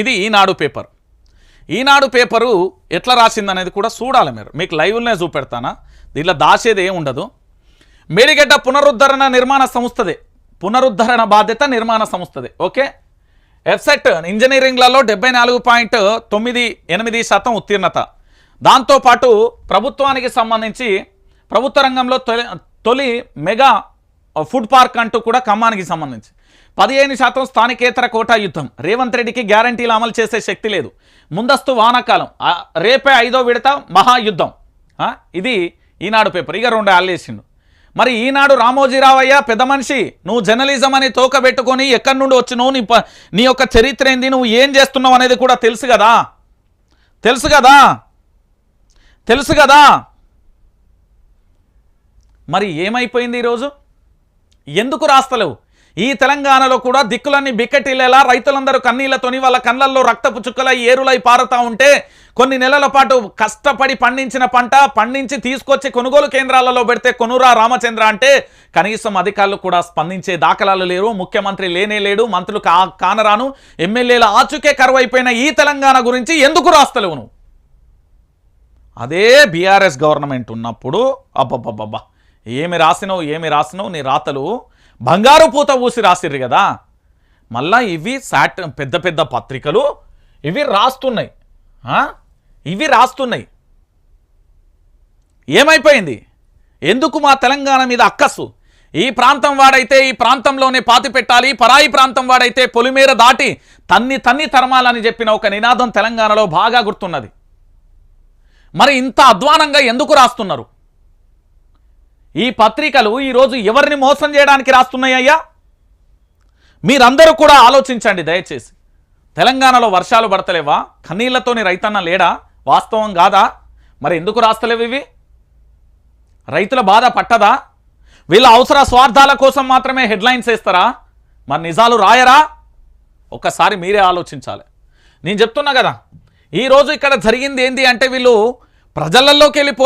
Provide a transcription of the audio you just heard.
ఇది ఈనాడు పేపర్. ఈనాడు పేపరు ఎట్లా రాసింది అనేది కూడా చూడాలి మీరు. మీకు లైవ్లోనే చూపెడతానా? దీంట్లో దాచేది ఏం ఉండదు. మేడిగడ్డ పునరుద్ధరణ నిర్మాణ సంస్థదే. పునరుద్ధరణ బాధ్యత నిర్మాణ సంస్థదే. ఓకే? ఎఫ్సెట్ ఇంజనీరింగ్లలో డెబ్బై నాలుగు పాయింట్ తొమ్మిది ఎనిమిది శాతం ఉత్తీర్ణత. దాంతోపాటు ప్రభుత్వానికి సంబంధించి ప్రభుత్వ రంగంలో తొలి తొలి మెగా ఫుడ్ పార్క్ అంటూ కూడా ఖమ్మానికి సంబంధించి. పదిహేను శాతం స్థానికేతర కోటా యుద్ధం. రేవంత్ రెడ్డికి గ్యారంటీలు అమలు చేసే శక్తి లేదు. ముందస్తు వానాకాలం. రేపే ఐదో విడత మహాయుద్ధం. ఇది ఈనాడు పేపర్. ఇక రెండు ఆలేసిండు మరి ఈనాడు రామోజీరావయ్య పెద్ద మనిషి నువ్వు జర్నలిజం అని తోకబెట్టుకొని ఎక్కడి నుండి వచ్చినావు? నీ ప- నీ యొక్క చరిత్ర ఏంది? నువ్వు ఏం చేస్తున్నావు అనేది కూడా తెలుసు కదా? తెలుసు కదా? తెలుసు కదా? మరి ఏమైపోయింది ఈరోజు? ఎందుకు రాస్తలేవు? ఈ తెలంగాణలో కూడా దిక్కులన్నీ బిక్కటిల్లేలా రైతులందరూ కన్నీళ్ళతోని వాళ్ళ కళ్ళల్లో రక్తపు చుక్కలై ఏరులై పారుతా ఉంటే కొన్ని నెలల పాటు కష్టపడి పండించిన పంట పండించి తీసుకొచ్చి కొనుగోలు కేంద్రాలలో పెడితే కొనురా రామచంద్ర అంటే కనీసం అధికారులు కూడా స్పందించే దాఖలాలు లేరు. ముఖ్యమంత్రి లేనే లేడు. మంత్రులు కా కానరాను. ఎమ్మెల్యేల ఆచుకే కరువు ఈ తెలంగాణ గురించి ఎందుకు రాస్తలేవు నువ్వు అదే బీఆర్ఎస్ గవర్నమెంట్ ఉన్నప్పుడు అబ్బబ్బబ్బబ్బా. ఏమి రాసినావు ఏమి రాసినావు నీ రాతలు బంగారు పూత ఊసి రాసిర్రు కదా. మళ్ళా ఇవి సాట్ పెద్ద పెద్ద పత్రికలు ఇవి రాస్తున్నాయి. ఇవి రాస్తున్నాయి. ఏమైపోయింది? ఎందుకు మా తెలంగాణ మీద అక్కస్సు ఈ ప్రాంతం వాడైతే ఈ ప్రాంతంలోనే పాతి పెట్టాలి పరాయి ప్రాంతం వాడైతే పొలిమేర దాటి తన్ని తన్ని తరమాలని చెప్పిన ఒక నినాదం తెలంగాణలో బాగా గుర్తున్నది. మరి ఇంత అధ్వానంగా ఎందుకు రాస్తున్నారు? ఈ పత్రికలు ఈరోజు ఎవరిని మోసం చేయడానికి రాస్తున్నాయి అయ్యా మీరందరూ కూడా ఆలోచించండి దయచేసి. తెలంగాణలో వర్షాలు పడతలేవా? కన్నీళ్ళతోని రైతన్న లేడా? వాస్తవం కాదా? మరి ఎందుకు రాస్తలేవు ఇవి? రైతుల బాధ పట్టదా? వీళ్ళ అవసర స్వార్థాల కోసం మాత్రమే హెడ్లైన్స్ వేస్తారా? మరి నిజాలు రాయరా? ఒక్కసారి మీరే ఆలోచించాలి. నేను చెప్తున్నా కదా ఈరోజు ఇక్కడ జరిగింది ఏంటి అంటే వీళ్ళు ప్రజలలోకి వెళ్ళిపో